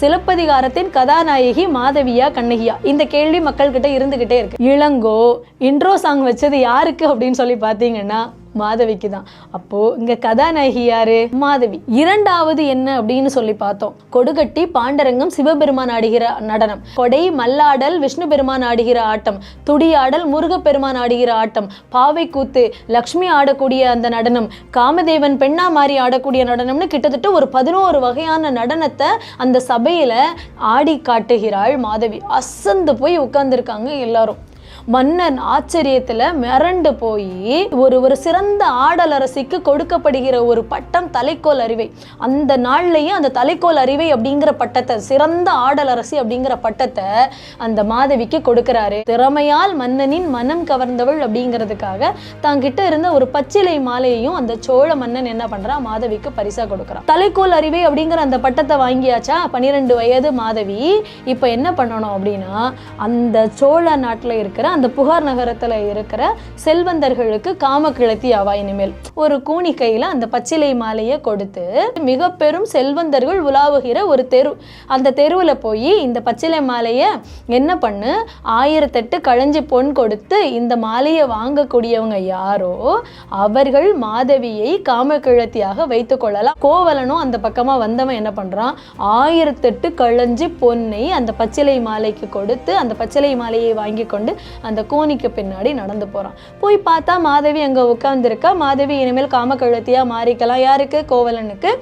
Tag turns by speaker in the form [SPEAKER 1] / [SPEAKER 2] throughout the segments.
[SPEAKER 1] சிலப்பதிகாரத்தின் கதாநாயகி மாதவியா கண்ணகியா. இந்த கேள்வி மக்கள்கிட்ட இருந்துகிட்டே இருக்கு. இளங்கோ இன்ட்ரோ சாங் வச்சது யாருக்கு அப்படின்னு சொல்லி பார்த்தீங்கன்னா மாதவிக்கு தான். அப்போ இங்க கதாநாயகி யாரு? மாதவி. இரண்டாவது என்ன அப்படின்னு சொல்லி பார்த்தோம். கொடுகட்டி பாண்டரங்கம் சிவபெருமான் ஆடுகிற நடனம். கொடை மல்லாடல் விஷ்ணு பெருமான் ஆடுகிற ஆட்டம். துடியாடல் முருகப்பெருமான் ஆடுகிற ஆட்டம். பாவை கூத்து லக்ஷ்மி ஆடக்கூடிய அந்த நடனம். காமதேவன் பெண்ணா மாறி ஆடக்கூடிய நடனம்னு கிட்டத்தட்ட ஒரு பதினோரு வகையான நடனத்தை அந்த சபையில ஆடி காட்டுகிறாள் மாதவி. அசந்து போய் உட்கார்ந்துருக்காங்க எல்லாரும். மன்னன் ஆச்சரியத்துல மிரண்டு போய் ஒரு ஒரு சிறந்த ஆடலரசிக்கு கொடுக்கப்படுகிற ஒரு பட்டம் தலைக்கோல் அறிவை. அந்த நாள்லயே அந்த தலைக்கோல் அறிவை அப்படிங்கிற பட்டத்தை சிறந்த ஆடலரசி அப்படிங்கிற பட்டத்தை அந்த மாதவிக்கு கொடுக்கிறாரு. திறமையால் மன்னனின் மனம் கவர்ந்தவள் அப்படிங்கிறதுக்காக தாங்கிட்ட இருந்த ஒரு பச்சிலை மாலையையும் அந்த சோழ மன்னன் என்ன பண்றான் மாதவிக்கு பரிசா கொடுக்கறான் தலைக்கோல் அறிவை அப்படிங்கிற அந்த பட்டத்தை வாங்கியாச்சா? பன்னிரெண்டு வயது மாதவி. இப்போ என்ன பண்ணணும் அப்படின்னா அந்த சோழ நாட்டுல இருக்கிற அந்த புகார் நகரத்துல இருக்கிற செல்வந்தர்களுக்கு காம கிளத்தி அவா இனிமேல். ஒரு கூனி கையில அந்த பச்சிலை மாலையை கொடுத்து மிக பெரும் செல்வந்தர்கள் உலாவுகிற ஒரு தெரு. அந்த தெருவில் போய் இந்த பச்சிலை மாலையை என்ன பண்ணு? ஆயிரத்தெட்டு கழஞ்சி பொன் கொடுத்து இந்த மாலையை வாங்கக்கூடியவங்க யாரோ அவர்கள் மாதவியை காமக்கிழத்தியாக வைத்துக் கொள்ளலாம். கோவலனும் அந்த பக்கமா வந்தவன் என்ன பண்றான்? ஆயிரத்தெட்டு கழஞ்சி பொன்னை அந்த பச்சிலை மாலைக்கு கொடுத்து அந்த பச்சிலை மாலையை வாங்கி கொண்டு அந்த கோணிக்கு பின்னாடி நடந்து போகிறான் போய் பார்த்தா மாதவி அங்கே உட்காந்துருக்கா மாதவி இனிமேல் காமக்கழுத்தியாக மாறிக்கலாம். யாருக்கு? கோவலனுக்கு.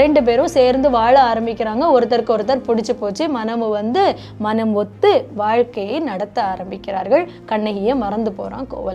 [SPEAKER 1] ரெண்டு பேரும் சேர்ந்து வாழ ஆரம்பிக்கிறாங்க. ஒருத்தருக்கு ஒருத்தர் பிடிச்சி போச்சு. மனமு வந்து மனம் ஒத்து வாழ்க்கையை நடத்த ஆரம்பிக்கிறார்கள். கண்ணகியை மறந்து போகிறான் கோவலன்.